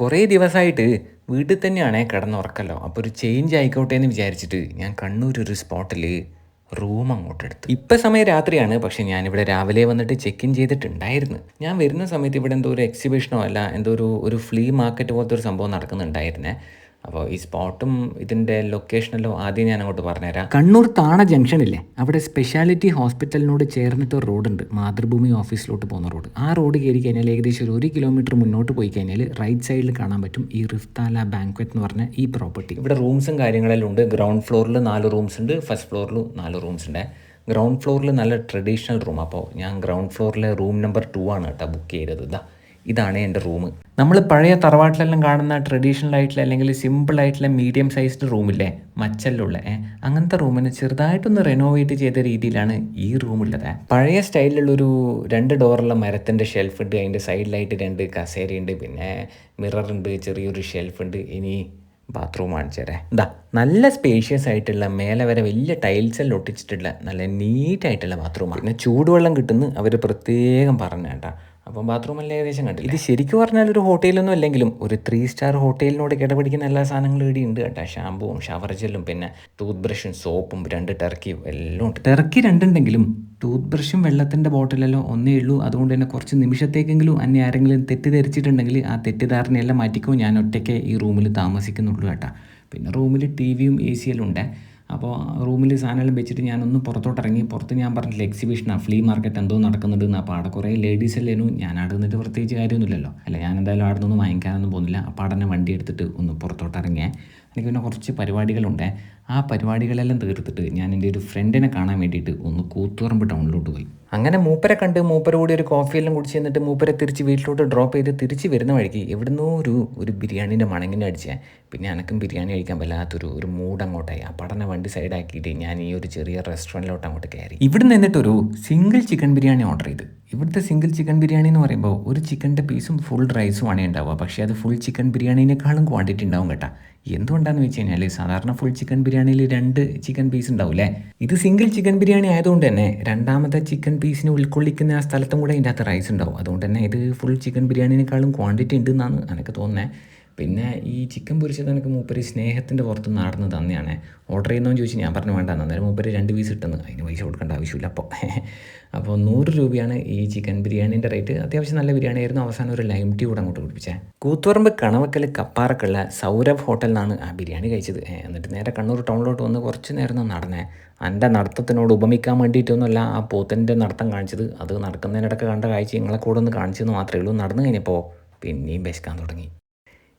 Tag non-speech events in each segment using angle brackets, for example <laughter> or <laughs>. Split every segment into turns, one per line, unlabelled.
കുറേ ദിവസമായിട്ട് വീട്ടിൽ തന്നെയാണേ കിടന്നുറക്കല്ലോ. അപ്പോൾ ഒരു ചേഞ്ച് ആയിക്കോട്ടെ എന്ന് വിചാരിച്ചിട്ട് ഞാൻ കണ്ണൂർ ഒരു സ്പോട്ടിൽ റൂം അങ്ങോട്ട് എടുത്തു. ഇപ്പം സമയം രാത്രിയാണ് പക്ഷേ ഞാനിവിടെ രാവിലെ വന്നിട്ട് ചെക്ക് ഇൻ ചെയ്തിട്ടുണ്ടായിരുന്നു. ഞാൻ വരുന്ന സമയത്ത് ഇവിടെ എന്തോ ഒരു എക്സിബിഷനോ അല്ല എന്തോ ഒരു ഒരു ഫ്ലീ മാർക്കറ്റ് പോലത്തെ ഒരു സംഭവം നടക്കുന്നുണ്ടായിരുന്നേ. അപ്പോൾ ഈ സ്പോട്ടും ഇതിന്റെ ലൊക്കേഷനെല്ലാം ആദ്യം ഞാൻ അങ്ങോട്ട് പറഞ്ഞുതരാം. കണ്ണൂർ താണ ജംഗ്ഷനില്ലേ? അവിടെ സ്പെഷ്യാലിറ്റി ഹോസ്പിറ്റലിനോട് ചേർന്നിട്ട് ഒരു റോഡുണ്ട്. മാതൃഭൂമി ഓഫീസിലോട്ട് പോകുന്ന റോഡ്. ആ റോഡ് കയറി കഴിഞ്ഞാൽ ഏകദേശം ഒരു ഒരു കിലോമീറ്റർ മുന്നോട്ട് പോയി കഴിഞ്ഞാൽ റൈറ്റ് സൈഡിൽ കാണാൻ പറ്റും ഈ റിഫ്താല ബാങ്ക്വറ്റ് എന്ന് പറഞ്ഞ ഈ പ്രോപ്പർട്ടി. ഇവിടെ റൂംസും കാര്യങ്ങളെല്ലാം ഉണ്ട്. ഗ്രൗണ്ട് ഫ്ലോറിൽ നാല് റൂംസ് ഉണ്ട്. ഫസ്റ്റ് ഫ്ലോറിൽ നാല് റൂംസ് ഉണ്ട്. ഗ്രൗണ്ട് ഫ്ലോറിൽ നല്ല ട്രഡീഷണൽ റൂം. അപ്പോൾ ഞാൻ ഗ്രൗണ്ട് ഫ്ലോറിലെ റൂം നമ്പർ ടു ആണ് കേട്ടോ ബുക്ക് ചെയ്തത്. ഇതാ ഇതാണ് എന്റെ റൂം. നമ്മൾ പഴയ തറവാട്ടിലെല്ലാം കാണുന്ന ട്രഡീഷണൽ ആയിട്ടുള്ള അല്ലെങ്കിൽ സിമ്പിൾ ആയിട്ടുള്ള മീഡിയം സൈസ്ഡ് റൂമില്ലേ മച്ചല്ലുള്ള അങ്ങനത്തെ റൂമിന് ചെറുതായിട്ടൊന്ന് റെനോവേറ്റ് ചെയ്ത രീതിയിലാണ് ഈ റൂമുള്ളത് പഴയ സ്റ്റൈലിലുള്ളൊരു രണ്ട് ഡോറുള്ള മരത്തിന്റെ ഷെൽഫ് ഉണ്ട്. അതിന്റെ സൈഡിലായിട്ട് രണ്ട് കസേരയുണ്ട് പിന്നെ മിറർ ഉണ്ട്. ചെറിയൊരു ഷെൽഫ് ഉണ്ട്. ഇനി ബാത്റൂം കാണിച്ചു തരാം എന്താ നല്ല സ്പേഷ്യസ് ആയിട്ടുള്ള മേലെ വരെ വലിയ ടൈൽസ് എല്ലാം ഒട്ടിച്ചിട്ടുള്ള നല്ല നീറ്റായിട്ടുള്ള ബാത്റൂമാണ് പിന്നെ ചൂടുവെള്ളം കിട്ടുന്നു. അവർ പ്രത്യേകം പറഞ്ഞു അപ്പം ബാത്റൂം എല്ലാം ഏകദേശം കണ്ടില്ല? ഇത് ശരിക്കും പറഞ്ഞാൽ ഒരു ഹോട്ടലൊന്നും അല്ലെങ്കിലും ഒരു ത്രീ സ്റ്റാർ ഹോട്ടലിനോട് കിടപിടിക്കുന്ന എല്ലാ സാധനങ്ങളും ഇവിടെ ഉണ്ട് കേട്ടോ. ഷാമ്പുവും ഷവർ ജെല്ലും പിന്നെ ടൂത്ത് ബ്രഷും സോപ്പും രണ്ട് ടർക്കിയും എല്ലാം ഉണ്ട്. ടർക്കി രണ്ടുണ്ടെങ്കിലും ടൂത്ത് ബ്രഷും വെള്ളത്തിന്റെ ബോട്ടിലെല്ലാം ഒന്നേ ഉള്ളൂ. അതുകൊണ്ട് തന്നെ കുറച്ച് നിമിഷത്തേക്കെങ്കിലും അന്നെ ആരെങ്കിലും തെറ്റിദ്ധരിച്ചിട്ടുണ്ടെങ്കിൽ ആ തെറ്റിദ്ധാരണയെല്ലാം മാറ്റിക്കോ. ഞാൻ ഒറ്റയ്ക്ക് ഈ റൂമിൽ താമസിക്കുന്നുള്ളൂ കേട്ടോ. പിന്നെ റൂമിൽ ടി വിയും എ സി എല്ലാം ഉണ്ട്. അപ്പോൾ റൂമിൽ സാധനമെല്ലാം വെച്ചിട്ട് ഞാനൊന്ന് പുറത്തോട്ട് ഇറങ്ങി പുറത്ത് ഞാൻ പറഞ്ഞില്ല എക്സിബിഷനാണ് ഫ്ലീ മാർക്കറ്റ് എന്തോ നടക്കുന്നുണ്ട് അപ്പോൾ അവിടെ കുറേ ലേഡീസ് അല്ലേനു ഞാൻ അവിടെ നിന്നിട്ട് പ്രത്യേകിച്ച് കാര്യമൊന്നുമില്ലല്ലോ. അല്ല ഞാൻ എന്തായാലും അവിടെ നിന്നൊന്നും വാങ്ങിക്കാനൊന്നും പോകുന്നില്ല. അപ്പോൾ അവിടെ തന്നെ വണ്ടി എടുത്തിട്ട് ഒന്ന് പുറത്തോട്ട് ഇറങ്ങിയേ എനിക്ക് പിന്നെ കുറച്ച് പരിപാടികളുണ്ട്. ആ പരിപാടികളെല്ലാം തീർത്തിട്ട് ഞാൻ എന്റെ ഒരു ഫ്രണ്ടിനെ കാണാൻ വേണ്ടിയിട്ട് ഒന്ന് കൂത്തുപറമ്പ് ടൗണിലോട്ട് പോയി. അങ്ങനെ മൂപ്പരെ കണ്ട് മൂപ്പര കൂടി ഒരു കോഫിയെല്ലാം കുടിച്ച് എന്നിട്ട് മൂപ്പരെ തിരിച്ച് വീട്ടിലോട്ട് ഡ്രോപ്പ് ചെയ്ത് തിരിച്ച് വരുന്ന വഴിക്ക് എവിടുന്നോ ഒരു ഒരു ബിരിയാണീന്റെ മണങ്ങിനെ അടിച്ചേ. പിന്നെ എനക്കും ബിരിയാണി കഴിക്കാൻ വല്ലാത്തൊരു ഒരു മൂഡ് അങ്ങോട്ടായി. ആ പഠന വണ്ടി സൈഡാക്കിയിട്ട് ഞാൻ ഈ ഒരു ചെറിയ റെസ്റ്റോറന്റിലോട്ട് അങ്ങോട്ട് കയറി. ഇവിടെ നിന്നിട്ടൊരു സിംഗിൾ ചിക്കൻ ബിരിയാണി ഓർഡർ ചെയ്ത്. ഇവിടുത്തെ സിംഗിൾ ചിക്കൻ ബിരിയാണി എന്ന് പറയുമ്പോൾ ഒരു ചിക്കന്റെ പീസും ഫുൾ റൈസും ആണ് ഉണ്ടാവുക. പക്ഷേ അത് ഫുൾ ചിക്കൻ ബിരിയാണിനേക്കാളും ക്വാണ്ടിറ്റി ഉണ്ടാവും കേട്ടോ. എന്തുകൊണ്ടാന്ന് വെച്ച് കഴിഞ്ഞാൽ സാധാരണ ഫുൾ ചിക്കൻ ബിരിയാണിയിൽ രണ്ട് ചിക്കൻ പീസ് ഉണ്ടാവില്ലേ ഇത് സിംഗിൾ ചിക്കൻ ബിരിയാണി ആയതുകൊണ്ട് തന്നെ രണ്ടാമത്തെ ചിക്കൻ പീസിനെ ഉൾക്കൊള്ളിക്കുന്ന ആ സ്ഥലത്തും കൂടെ ഇതിന്റെ അകത്ത് റൈസ് ഉണ്ടാവും. അതുകൊണ്ട് തന്നെ ഇത് ഫുൾ ചിക്കൻ ബിരിയാണിനേക്കാളും ക്വാണ്ടിറ്റി ഉണ്ട് എന്നാണ് എനിക്ക് തോന്നുന്നത് പിന്നെ ഈ ചിക്കൻ പൊരിച്ചത് എനിക്ക് മൂപ്പര് സ്നേഹത്തിന്റെ പുറത്ത് നടന്ന് തന്നെയാണ്. ഓർഡർ ചെയ്യുന്നതെന്ന് ചോദിച്ചു ഞാൻ പറഞ്ഞു വേണ്ട അന്നേരം മൂപ്പര് രണ്ട് പീസ് ഇട്ടെന്ന്. അതിന് പൈസ കൊടുക്കേണ്ട ആവശ്യമില്ല അപ്പോൾ <laughs> അപ്പോൾ നൂറ് രൂപയാണ് ഈ ചിക്കൻ ബിരിയാണീന്റെ റേറ്റ് അത്യാവശ്യം നല്ല ബിരിയാണി ആയിരുന്നു അവസാനം ഒരു ലൈം ടീ കൂടെ അങ്ങോട്ട് കുടിപ്പിച്ചത് കൂത്തുപറമ്പ് കണവക്കൽ കപ്പാറക്കുള്ള സൗരഭ് ഹോട്ടലിൽ നിന്നാണ് ആ ബിരിയാണി കഴിച്ചത്. എന്നിട്ട് നേരെ കണ്ണൂർ ടൗണിലോട്ട് വന്ന് കുറച്ച് നേരം നടന്നേ. എന്റെ നടത്തത്തിനോട് ഉപമിക്കാൻ വേണ്ടിയിട്ടൊന്നുമല്ല ആ പോത്തിന്റെ നടത്തം കാണിച്ചത്. അത് നടക്കുന്നതിനിടയ്ക്ക് കണ്ട കാഴ്ച നിങ്ങളെ കൂടെ ഒന്ന് കാണിച്ചെന്ന് മാത്രമേ ഉള്ളൂ. നടന്നു കഴിഞ്ഞപ്പോൾ പിന്നെയും ബെസ്ക്കാൻ തുടങ്ങി.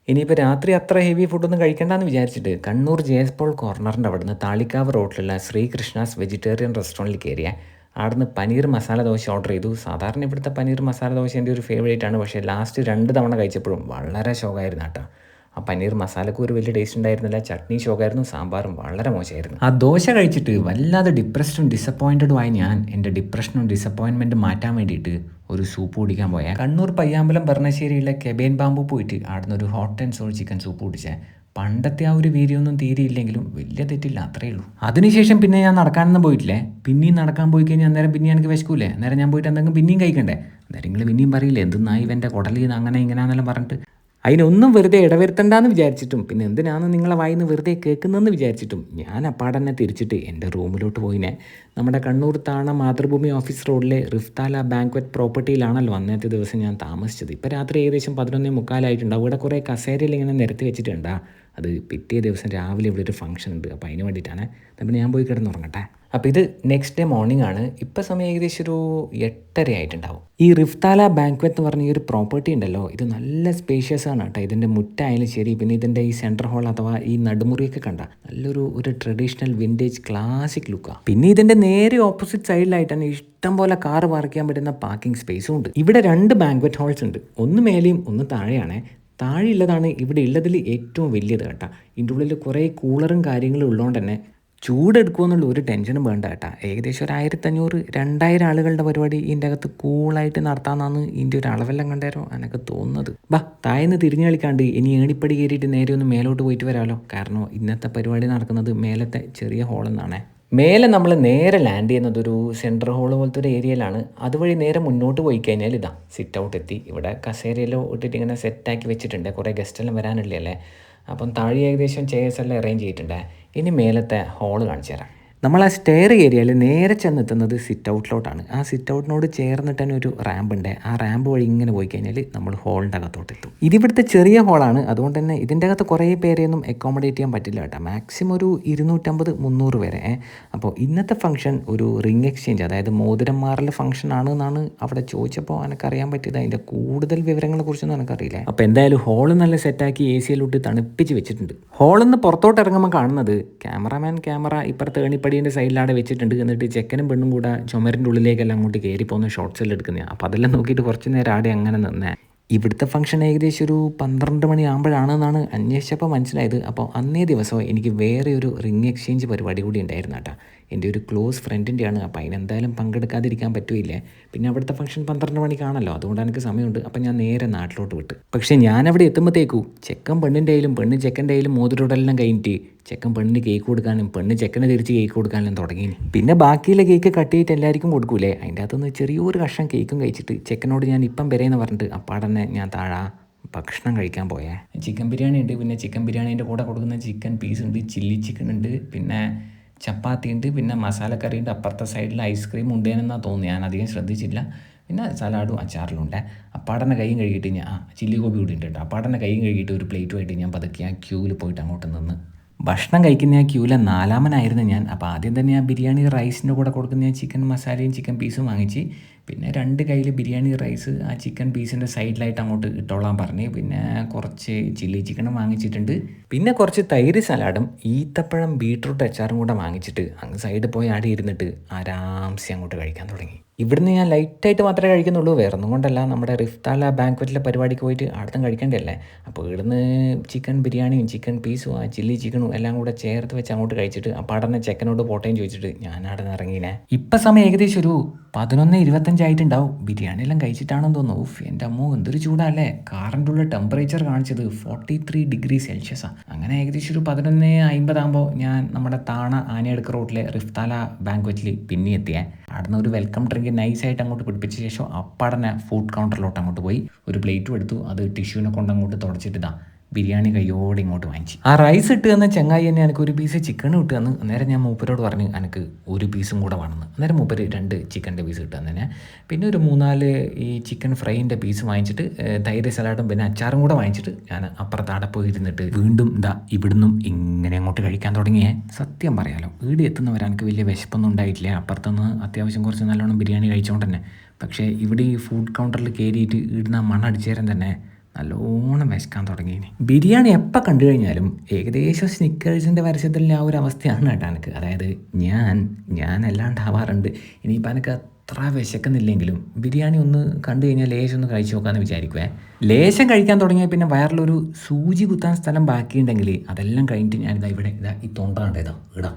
ഇനിയിപ്പോൾ രാത്രി അത്ര ഹെവി ഫുഡൊന്നും കഴിക്കണ്ടെന്ന് വിചാരിച്ചിട്ട് കണ്ണൂർ ജെ കോർണറിന്റെ അവിടുന്ന് താളിക്കാവ് റോഡിലുള്ള ശ്രീകൃഷ്ണാസ് വെജിറ്റേറിയൻ റെസ്റ്റോറന്റിൽ കയറിയ അവിടുന്ന് പനീർ മസാല ദോശ ഓർഡർ ചെയ്തു. സാധാരണ ഇവിടുത്തെ പനീർ മസാല ദോശ എന്റെ ഒരു ഫേവറേറ്റ് ആണ്. പക്ഷേ ലാസ്റ്റ് രണ്ട് തവണ കഴിച്ചപ്പോഴും വളരെ ശോകമായിരുന്നു കേട്ടോ. ആ പനീർ മസാലക്ക് ഒരു വലിയ ടേസ്റ്റ് ഉണ്ടായിരുന്നില്ല. ചട്നി ഷോക്കായിരുന്നു സാമ്പാറും വളരെ മോശമായിരുന്നു. ആ ദോശ കഴിച്ചിട്ട് വല്ലാതെ ഡിപ്രസ്ഡും ഡിസപ്പോയിന്റഡും ആയി ഞാൻ എന്റെ ഡിപ്രഷനും ഡിസപ്പോയിൻമെന്റും മാറ്റാൻ വേണ്ടിയിട്ട് ഒരു സൂപ്പ് കുടിക്കാൻ പോയാൽ കണ്ണൂർ പയ്യാമ്പലം ഭരണശ്ശേരിയിലെ കെബേൻ ബാമ്പു പോയിട്ട് അവിടുന്ന് ഒരു hot and sour chicken soup കുടിച്ചേ. പണ്ടത്തെ ആ ഒരു വീര്യമൊന്നും തീരെയില്ലെങ്കിലും വലിയ തെറ്റില്ല അത്രേ ഉള്ളൂ. അതിനുശേഷം പിന്നെ ഞാൻ നടക്കാനൊന്നും പോയിട്ടില്ലേ? പിന്നെയും നടക്കാൻ പോയി കഴിഞ്ഞാൽ അന്നേരം പിന്നെ എനിക്ക് വിശക്കൂലേ അന്നേരം ഞാൻ പോയിട്ട് എന്തെങ്കിലും പിന്നെയും കഴിക്കണ്ടേ? അന്നേരം നിങ്ങൾ പിന്നെയും പറയില്ലേ എന്തെന്നായി ഇവന്റെ കുടലിൽ അങ്ങനെ ഇങ്ങനെയാണെന്നെല്ലാം പറഞ്ഞിട്ട്? അതിനൊന്നും വെറുതെ ഇടവരുത്തണ്ടെന്ന് വിചാരിച്ചിട്ടും പിന്നെ എന്തിനാണ് നിങ്ങളെ വായിന്ന് വെറുതെ കേൾക്കുന്നതെന്ന് വിചാരിച്ചിട്ടും? ഞാൻ അപ്പാടന്നെ തിരിച്ചിട്ട് എന്റെ റൂമിലോട്ട് പോയിനെ. നമ്മുടെ കണ്ണൂർ താണ മാതൃഭൂമി ഓഫീസ് റോഡിലെ റിഫ്താല ബാങ്ക്വറ്റ് പ്രോപ്പർട്ടിയിലാണല്ലോ അന്നത്തെ ദിവസം ഞാൻ താമസിച്ചത്. ഇപ്പോൾ രാത്രി ഏകദേശം പതിനൊന്നേ മുക്കാലായിട്ടുണ്ടാവും. ഇവിടെ കുറേ കസേരയിൽ ഇങ്ങനെ നിരത്തി വെച്ചിട്ടുണ്ടാ. അത് പിറ്റേ ദിവസം രാവിലെ ഇവിടെ ഒരു ഫംഗ്ഷൻ ഉണ്ട് അപ്പോൾ അതിന് വേണ്ടിയിട്ടാണ്. അപ്പം ഞാൻ പോയി കിടന്നുറങ്ങട്ടെ. അപ്പോൾ ഇത് നെക്സ്റ്റ് ഡേ മോർണിംഗ് ആണ്. ഇപ്പം സമയം ഏകദേശം ഒരു എട്ടര ആയിട്ടുണ്ടാവും. ഈ റിഫ്താല ബാങ്ക്വറ്റ് എന്ന് പറഞ്ഞ ഈ ഒരു പ്രോപ്പർട്ടി ഉണ്ടല്ലോ ഇത് നല്ല സ്പേഷ്യസ് ആണ് കേട്ടോ. ഇതിന്റെ മുറ്റായാലും ശരി പിന്നെ ഇതിന്റെ ഈ സെൻട്രൽ ഹോൾ അഥവാ ഈ നടുമുറിയൊക്കെ കണ്ട നല്ലൊരു ഒരു ട്രഡീഷണൽ വിന്റേജ് ക്ലാസിക് ലുക്കാണ് പിന്നെ ഇതിന്റെ നേരെ ഓപ്പോസിറ്റ് സൈഡിലായിട്ടാണ് ഇഷ്ടം പോലെ കാർ പാർക്ക് ചെയ്യാൻ പറ്റുന്ന പാർക്കിംഗ് സ്പേസും ഉണ്ട്. ഇവിടെ രണ്ട് ബാങ്ക്വറ്റ് ഹാൾസ് ഉണ്ട്. ഒന്ന് മേലെയും ഒന്ന് താഴെയാണ്. താഴെയുള്ളതാണ് ഇവിടെ ഉള്ളതിൽ ഏറ്റവും വലിയത് കേട്ടോ. ഇതിന്റെ ഉള്ളിൽ കുറേ കൂളറും കാര്യങ്ങളും ഉള്ളതുകൊണ്ട് തന്നെ ചൂടെടുക്കുമെന്നുള്ള ഒരു ടെൻഷനും വേണ്ട കേട്ടാ. ഏകദേശം ഒരു ആയിരത്തഞ്ഞൂറ് രണ്ടായിരം ആളുകളുടെ പരിപാടി ഇതിന്റെ അകത്ത് കൂളായിട്ട് നടത്താമെന്നാണ് ഇതിന്റെ ഒരു അളവെല്ലാം കണ്ടേരോ എനിക്ക് തോന്നുന്നത്. ബാ താഴ്ന്ന് തിരിഞ്ഞു കളിക്കാണ്ട് ഇനി ഏണിപ്പടി കയറിയിട്ട് നേരെ ഒന്ന് മേലോട്ട് പോയിട്ട് വരാമല്ലോ കാരണം ഇന്നത്തെ പരിപാടി നടക്കുന്നത് മേലത്തെ ചെറിയ ഹോളിൽ നിന്നാണേ മേലെ നമ്മൾ നേരെ ലാൻഡ് ചെയ്യുന്നത് ഒരു സെൻട്രൽ ഹോൾ പോലത്തെ ഒരു ഏരിയയിലാണ് അതുവഴി നേരെ മുന്നോട്ട് പോയി കഴിഞ്ഞാൽ ഇതാ സിറ്റ് ഔട്ട് എത്തി. ഇവിടെ കസേരയിലോ ഇട്ടിട്ട് ഇങ്ങനെ സെറ്റാക്കി വെച്ചിട്ടുണ്ട്. കുറേ ഗസ്റ്റെല്ലാം വരാനുള്ളതല്ലേ? അപ്പം താഴെ ഏകദേശം ചെയർസ് എല്ലാം അറേഞ്ച് ചെയ്തിട്ടുണ്ട്. ഇനി മേലത്തെ ഹോൾ കാണിച്ചു തരാം നമ്മൾ ആ സ്റ്റെയർ ഏരിയയിൽ നേരെ ചെന്നെത്തുന്നത് സിറ്റ് ഔട്ടിലോട്ടാണ് ആ സിറ്റ് ഔട്ടിനോട് ചേർന്നിട്ട് തന്നെ ഒരു റാമ്പ് ഉണ്ട് ആ റാമ്പ് വഴി ഇങ്ങനെ പോയി കഴിഞ്ഞാൽ നമ്മൾ ഹോളിന്റെ അകത്തോട്ട് എത്തും ഇതിവിടുത്തെ ചെറിയ ഹോളാണ് അതുകൊണ്ട് തന്നെ ഇതിന്റെ അകത്ത് കുറേ പേരെയൊന്നും അക്കോമഡേറ്റ് ചെയ്യാൻ പറ്റില്ല കേട്ടോ. മാക്സിമം ഒരു ഇരുന്നൂറ്റമ്പത് മുന്നൂറ് വരെ അപ്പോൾ ഇന്നത്തെ ഫംഗ്ഷൻ ഒരു റിംഗ് എക്സ്ചേഞ്ച് അതായത് മോതിരം മാറൽ ഫംഗ്ഷൻ ആണ് എന്നാണ് അവിടെ ചോദിച്ചപ്പോൾ എനിക്കറിയാൻ പറ്റിയത്. അതിന്റെ കൂടുതൽ വിവരങ്ങളെ കുറിച്ചൊന്നും എനിക്കറിയില്ല അപ്പോൾ എന്തായാലും ഹോൾ നല്ല സെറ്റാക്കി എ സിയിലോട്ട് തണുപ്പിച്ച് വെച്ചിട്ടുണ്ട്. ഹോളിൽ നിന്ന് പുറത്തോട്ട് ഇറങ്ങുമ്പോൾ കാണുന്നത് ക്യാമറാമാൻ ക്യാമറ ഇപ്പുറത്തെ ഏണിപ്പടീന്റെ സൈഡിലാണ് വെച്ചിട്ടുണ്ട്. എന്നിട്ട് ചെക്കനും പെണ്ണും കൂടെ ചുമരിന്റെ ഉള്ളിലേക്കെല്ലാം അങ്ങോട്ട് കയറി പോകുന്ന ഷോർട്ട്സിൽ എടുക്കുന്നതാണ് അപ്പോൾ അതെല്ലാം നോക്കിയിട്ട് കുറച്ച് നേരം ആടെ അങ്ങനെ നിന്നേ. ഇവിടുത്തെ ഫംഗ്ഷൻ ഏകദേശം ഒരു പന്ത്രണ്ട് മണി ആകുമ്പോഴാണെന്നാണ് അന്വേഷിച്ചപ്പോൾ മനസ്സിലായത്. അപ്പോൾ അന്നേ ദിവസം എനിക്ക് വേറെ ഒരു റിംഗ് എക്സ്ചേഞ്ച് പരിപാടി കൂടി ഉണ്ടായിരുന്നു കേട്ടോ എന്റെ ഒരു ക്ലോസ് ഫ്രണ്ടിന്റെയാണ് അപ്പോൾ അതിനെന്തായാലും പങ്കെടുക്കാതിരിക്കാൻ പറ്റുമില്ല പിന്നെ അവിടുത്തെ ഫംഗ്ഷൻ പന്ത്രണ്ട് മണിക്കാണല്ലോ അതുകൊണ്ട് എനിക്ക് സമയമുണ്ട്. അപ്പോൾ ഞാൻ നേരെ നാട്ടിലോട്ട് വിട്ട്. പക്ഷേ ഞാനവിടെ എത്തുമ്പോഴത്തേക്കു ചെക്കൻ പെണ്ണിന്റെ കയ്യിലും പെണ്ണ് ചെക്കന്റെ കയ്യിലും മോതിരോടെല്ലാം കഴിഞ്ഞിട്ട് ചെക്കൻ പെണ്ണിന് കേക്ക് കൊടുക്കാനും പെണ്ണ് ചെക്കനെ തിരിച്ച് കേക്ക് കൊടുക്കാനും തുടങ്ങി പിന്നെ ബാക്കിയുള്ള കേക്ക് കട്ട് ചെയ്തിട്ട് എല്ലാവർക്കും കൊടുക്കൂലേ? അതിന്റെ അകത്തുനിന്ന് ചെറിയൊരു കഷ്ണം കേക്കും കഴിച്ചിട്ട് ചെക്കനോട് ഞാൻ ഇപ്പം വരെയെന്ന് പറഞ്ഞിട്ട് അപ്പാടന്നെ ഞാൻ താഴാ ഭക്ഷണം കഴിക്കാൻ പോയേ. ചിക്കൻ ബിരിയാണി ഉണ്ട് പിന്നെ ചിക്കൻ ബിരിയാണീന്റെ കൂടെ കൊടുക്കുന്ന ചിക്കൻ പീസ് ഉണ്ട് ചില്ലി ചിക്കൻ ഉണ്ട് പിന്നെ ചപ്പാത്തി ഉണ്ട് പിന്നെ മസാലക്കറി ഉണ്ട് അപ്പുറത്തെ സൈഡിൽ ഐസ്ക്രീം ഉണ്ടേനെന്നാണ് തോന്നുന്നത് ഞാൻ അധികം ശ്രദ്ധിച്ചില്ല. പിന്നെ സലാഡും അച്ചാറിലും ഉണ്ട്. അപ്പാടനെ കൈയും കഴുകിയിട്ട് ഞാൻ ചില്ലി ഗോപി കൂടി ഉണ്ട് കേട്ടോ. അപ്പാടനെ കൈയും കഴുകിയിട്ട് ഒരു പ്ലേറ്റുമായിട്ട് ഞാൻ പതുക്കെ ആ ക്യൂവിൽ പോയിട്ട് അങ്ങോട്ട് നിന്ന് ഭക്ഷണം കഴിക്കുന്ന ആ ക്യൂല നാലാമനായിരുന്നു ഞാൻ. അപ്പോൾ ആദ്യം തന്നെ ആ ബിരിയാണി റൈസിന്റെ കൂടെ കൊടുക്കുന്ന ആ ചിക്കൻ മസാലയും ചിക്കൻ പീസും വാങ്ങിച്ച് പിന്നെ രണ്ട് കയ്യിൽ ബിരിയാണി റൈസ് ആ ചിക്കൻ പീസിന്റെ സൈഡിലായിട്ട് അങ്ങോട്ട് ഇട്ടോളാൻ പറഞ്ഞ് പിന്നെ കുറച്ച് ചില്ലി ചിക്കനും വാങ്ങിച്ചിട്ടുണ്ട്. പിന്നെ കുറച്ച് തൈര് സലാഡും ഈത്തപ്പഴം ബീട്രൂട്ട് അച്ചാറും കൂടെ വാങ്ങിച്ചിട്ട് അങ്ങ് സൈഡിൽ പോയി ആടി ഇരുന്നിട്ട് ആരാംസി അങ്ങോട്ട് കഴിക്കാൻ തുടങ്ങി. ഇവിടുന്ന് ഞാൻ ലൈറ്റായിട്ട് മാത്രമേ കഴിക്കുന്നുള്ളൂ. വേറെ ഒന്നും കൊണ്ടല്ല. നമ്മുടെ റിഫ്താല ബാങ്ക്വറ്റിലെ പരിപാടിക്ക് പോയിട്ട് അടുത്തും കഴിക്കേണ്ടതല്ലേ? അപ്പോൾ ഇവിടുന്ന് ചിക്കൻ ബിരിയാണിയും ചിക്കൻ പീസും ആ ചില്ലി ചിക്കനും എല്ലാം കൂടെ ചേർത്ത് വെച്ച് അങ്ങോട്ട് കഴിച്ചിട്ട് അപ്പോൾ അവിടെ ചെക്കനോട് പോട്ടയും ചോദിച്ചിട്ട് ഞാൻ അവിടെ നിന്ന് ഇറങ്ങിനെ. ഇപ്പം സമയം ഏകദേശം ഒരു പതിനൊന്ന് ഇരുപത്തഞ്ചായിട്ടുണ്ടാവും ബിരിയാണി എല്ലാം കഴിച്ചിട്ടാണെന്ന് തോന്നുന്നു. ഉഫ് എന്റെ അമ്മോ എന്തൊരു ചൂടാല്ലേ കാറിന്റെ ടെമ്പറേച്ചർ കാണിച്ചത് ഫോർട്ടി ത്രീ ഡിഗ്രി സെൽഷ്യസാണ് അങ്ങനെ ഏകദേശം ഒരു പതിനൊന്ന് അമ്പതാകുമ്പോൾ ഞാൻ നമ്മുടെ താണ ആനയെടുക്ക റോട്ടിലെ റിഫ്താല ബാങ്ക്വറ്റിൽ പിന്നെ എത്തിയേ അവിടുന്ന് ഒരു വെൽക്കം ഡ്രിങ്ക് നൈസായിട്ട് അങ്ങോട്ട് പിടിപ്പിച്ച ശേഷം അപ്പടനെ ഫുഡ് കൗണ്ടറിലോട്ട് അങ്ങോട്ട് പോയി. ഒരു പ്ലേറ്റും എടുത്തു. അത് ടിഷ്യൂനെ കൊണ്ട് അങ്ങോട്ട് തുടച്ചിട്ട് ഇതാ ബിരിയാണി കയ്യോടെ ഇങ്ങോട്ട് വാങ്ങിച്ചു. ആ റൈസ് ഇട്ട് തന്ന ചങ്ങായി തന്നെ എനിക്ക് ഒരു പീസ് ചിക്കൻ ഇട്ട് തന്ന്. അന്നേരം ഞാൻ മൂപ്പരോട് പറഞ്ഞ് എനിക്ക് ഒരു പീസും കൂടെ വേണമെന്ന്. അന്നേരം മൂപ്പര് രണ്ട് ചിക്കന്റെ പീസ് ഇട്ട് തന്നെ പിന്നെ ഒരു മൂന്നാൽ ഈ ചിക്കൻ ഫ്രൈന്റെ പീസ് വാങ്ങിച്ചിട്ട് തൈര് സലാഡും പിന്നെ അച്ചാറും കൂടെ വാങ്ങിച്ചിട്ട് ഞാൻ അപ്പുറത്ത് അവിടെ പോയി ഇരുന്നിട്ട് വീണ്ടും ഇതാ ഇവിടുന്നും ഇങ്ങനെ അങ്ങോട്ട് കഴിക്കാൻ തുടങ്ങിയേ. സത്യം പറയാലോ വീട് എത്തുന്നവരെ എനിക്ക് വലിയ വിശപ്പൊന്നും ഉണ്ടായിട്ടില്ല. അപ്പുറത്തുനിന്ന് അത്യാവശ്യം കുറച്ച് നല്ലോണം ബിരിയാണി കഴിച്ചുകൊണ്ട് തന്നെ. പക്ഷേ ഇവിടെ ഈ ഫുഡ് കൗണ്ടറിൽ കയറിയിട്ട് ഇടുന്ന മണ്ണടിച്ചേരം തന്നെ നല്ലോണം വിശക്കാൻ തുടങ്ങി ബിരിയാണി എപ്പോൾ കണ്ടു കഴിഞ്ഞാലും ഏകദേശം സ്നിക്കേഴ്സിന്റെ പരസ്യത്തിലുള്ള ആ ഒരു അവസ്ഥയാണ് കേട്ടോ എനിക്ക് അതായത് ഞാൻ ഞാൻ അല്ലാണ്ടാവാറുണ്ട്. ഇനിയിപ്പോൾ എനിക്ക് അത്ര വിശക്കുന്നില്ലെങ്കിലും ബിരിയാണി ഒന്ന് കണ്ടു കഴിഞ്ഞാൽ ലേശം ഒന്ന് കഴിച്ചു നോക്കാമെന്ന് വിചാരിക്കുവേ. ലേശം കഴിക്കാൻ തുടങ്ങിയാൽ പിന്നെ വയറിലൊരു സൂചി കുത്താൻ സ്ഥലം ബാക്കിയുണ്ടെങ്കിൽ അതെല്ലാം കഴിഞ്ഞിട്ട് ഞാനിതാ ഇവിടെ ഇതാ ഈ തൊണ്ട കണ്ടേതാ ഇടാം.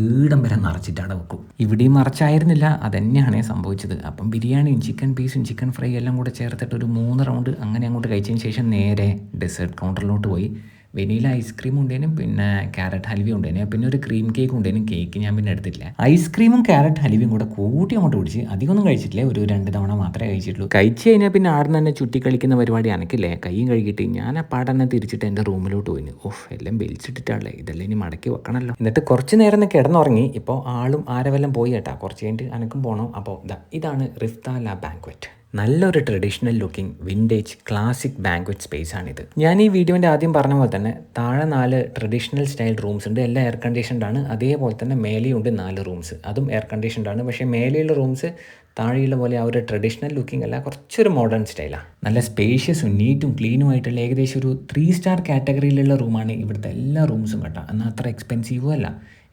ഈടം വരെ നിറച്ചിട്ടാണ് വെക്കും. ഇവിടെയും മറച്ചായിരുന്നില്ല അതന്നെയാണ് സംഭവിച്ചത്. അപ്പം ബിരിയാണിയും ചിക്കൻ പീസും ചിക്കൻ ഫ്രൈ എല്ലാം കൂടെ ചേർത്തിട്ട് ഒരു മൂന്ന് റൗണ്ട് അങ്ങനെ അങ്ങോട്ട് കഴിച്ചതിന് ശേഷം നേരെ ഡെസേർട്ട് കൗണ്ടറിലോട്ട് പോയി. വെനീല ഐസ്ക്രീം ഉണ്ടേനും പിന്നെ ക്യാരറ്റ് ഹൽവ ഉണ്ടേനും പിന്നെ ഒരു ക്രീം കേക്ക് ഉണ്ടേനും കേക്ക് ഞാൻ പിന്നെ എടുത്തില്ല ഐസ്ക്രീമും ക്യാരറ്റ് ഹൽവയും കൂടെ കൂട്ടി അങ്ങോട്ട് പിടിച്ച് അധികമൊന്നും കഴിച്ചിട്ടില്ല ഒരു രണ്ട് തവണ മാത്രമേ കഴിച്ചിട്ടുള്ളൂ. കഴിച്ചു കഴിഞ്ഞാൽ പിന്നെ ആടെ തന്നെ ചുറ്റി കളിക്കുന്ന പരിപാടി അനക്കില്ലേ? കൈയും കഴുകിയിട്ട് ഞാൻ ആ പാടന്നെ തിരിച്ചിട്ട് എന്റെ റൂമിലോട്ട് പോയി ഓഫ് എല്ലാം വലിച്ചിട്ടിട്ടാണല്ലേ ഇതെല്ലാം ഇനി മടക്കി വെക്കണമല്ലോ എന്നിട്ട് കുറച്ച് നേരം ഒന്ന് കിടന്നുറങ്ങി ഇപ്പോൾ ആളും ആരവെല്ലാം പോയി കേട്ടാ. കുറച്ച് കഴിഞ്ഞിട്ട് അനക്കും പോകണം അപ്പോൾ ഇതാ ഇതാണ് റിഫ്താല ബാങ്ക്വറ്റ്. നല്ലൊരു traditional looking vintage classic banquet space ആണിത്. ഞാൻ ഈ വീഡിയോന്റെ ആദ്യം പറഞ്ഞ പോലെ തന്നെ താഴെ നാല് ട്രഡീഷണൽ സ്റ്റൈൽ റൂംസ് ഉണ്ട്. എല്ലാം എയർ കണ്ടീഷൻഡ് ആണ്. അതേപോലെ തന്നെ മേലെയുണ്ട് നാല് റൂംസ് അതും എയർ കണ്ടീഷൻഡ് ആണ്. പക്ഷേ മേലെയുള്ള റൂംസ് താഴെയുള്ള പോലെ ആ ഒരു ട്രഡീഷണൽ ലുക്കിംഗ് അല്ല കുറച്ചൊരു മോഡേൺ സ്റ്റൈലാണ് നല്ല സ്പേഷ്യസും നീറ്റും ക്ലീനും ആയിട്ടുള്ള ഏകദേശം ഒരു ത്രീ സ്റ്റാർ കാറ്റഗറിയിലുള്ള റൂമാണ് ഇവിടുത്തെ എല്ലാ റൂംസും കേട്ടോ. എന്നാൽ അത്ര എക്സ്പെൻസീവും അല്ല.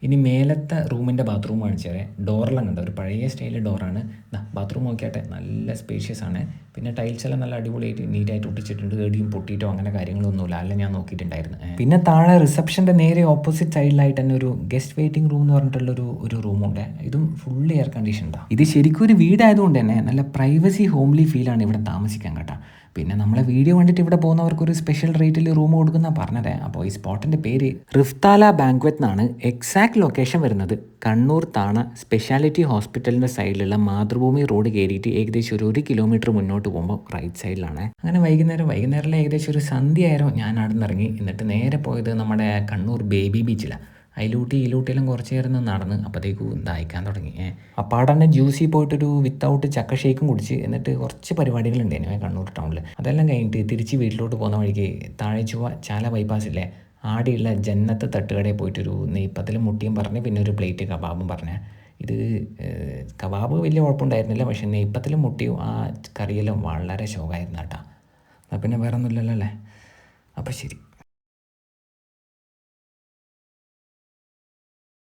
ഇനി മേലത്തെ റൂമിന്റെ ബാത്റൂം കാണിച്ചു ഡോറെല്ലാം കണ്ടോ ഒരു പഴയ സ്റ്റൈലിൽ ഡോറാണ് ബാത്റൂം നോക്കിയാട്ടെ നല്ല സ്പേഷ്യസ് ആണ്. പിന്നെ ടൈൽസ് എല്ലാം നല്ല അടിപൊളിയായിട്ട് നീറ്റായിട്ട് ഒട്ടിച്ചിട്ടുണ്ട്. എടിയും പൊട്ടിയിട്ടോ അങ്ങനെ കാര്യങ്ങളൊന്നുമില്ല. അല്ല ഞാൻ നോക്കിയിട്ടുണ്ടായിരുന്നു. പിന്നെ താഴെ റിസപ്ഷന്റെ നേരെ ഓപ്പോസിറ്റ് സൈഡിലായിട്ട് തന്നെ ഒരു ഗസ്റ്റ് വെയിറ്റിംഗ് റൂം എന്ന് പറഞ്ഞിട്ടുള്ള ഒരു ഒരു റൂമുണ്ട് ഇതും ഫുള്ള് എയർ കണ്ടീഷൻഡാണ് ഇത് ശരിക്കും ഒരു വീടായതുകൊണ്ട് തന്നെ നല്ല പ്രൈവസി ഹോംലി ഫീലാണ് ഇവിടെ താമസിക്കാൻ കേട്ടോ. പിന്നെ നമ്മളെ വീഡിയോ കണ്ടിട്ട് ഇവിടെ പോകുന്നവർക്ക് ഒരു സ്പെഷ്യൽ റേറ്റിൽ റൂം കൊടുക്കുന്ന പറഞ്ഞത്. അപ്പോൾ ഈ സ്പോട്ടിന്റെ പേര് റിഫ്താല ബാങ്ക്വെറ്റ് എന്നാണ് എക്സാക്ട് ലൊക്കേഷൻ വരുന്നത്. കണ്ണൂർ താണ സ്പെഷ്യാലിറ്റി ഹോസ്പിറ്റലിന്റെ സൈഡിലുള്ള മാതൃഭൂമി റോഡ് കയറിയിട്ട് ഏകദേശം ഒരു ഒരു കിലോമീറ്റർ മുന്നോട്ട് പോകുമ്പോൾ റൈറ്റ് സൈഡിലാണ് അങ്ങനെ വൈകുന്നേരം വൈകുന്നേരത്തിലെ ഏകദേശം ഒരു സന്ധ്യയായിരം ഞാൻ നിന്ന് ഇറങ്ങി എന്നിട്ട് നേരെ പോയത് നമ്മുടെ കണ്ണൂർ ബേബി ബീച്ചിലാണ് അതിലൂട്ടി ഇലൂട്ടിയെല്ലാം കുറച്ച് നേരം നടന്ന് അപ്പോഴത്തേക്കും ദാഹിക്കാൻ തുടങ്ങി. തന്നെ ജ്യൂസിൽ പോയിട്ടൊരു വിത്തൗട്ട് ചക്ക ഷേക്കും കുടിച്ച് എന്നിട്ട് കുറച്ച് പരിപാടികളുണ്ടായിരുന്നു കണ്ണൂർ ടൗണിൽ അതെല്ലാം കഴിഞ്ഞിട്ട് തിരിച്ച് വീട്ടിലോട്ട് പോകുന്ന വഴിക്ക് താഴെ ചുവ ചാല ബൈപ്പാസ് ഇല്ലേ? ആടെയുള്ള ജന്നത്ത് തട്ടുകടയിൽ പോയിട്ടൊരു നെയ്പ്പത്തിൽ മുട്ടിയും പറഞ്ഞ് പിന്നെ ഒരു പ്ലേറ്റ് കബാബും പറഞ്ഞ്. ഇത് കബാബ് വലിയ കുഴപ്പമുണ്ടായിരുന്നില്ല പക്ഷേ നെയ്പ്പത്തിലും മുട്ടിയും ആ കറിയെല്ലാം വളരെ ശോകമായിരുന്നു കേട്ടോ. എന്നാൽ പിന്നെ വേറെ ഒന്നുമില്ലല്ലോ അല്ലേ? അപ്പോൾ ശരി.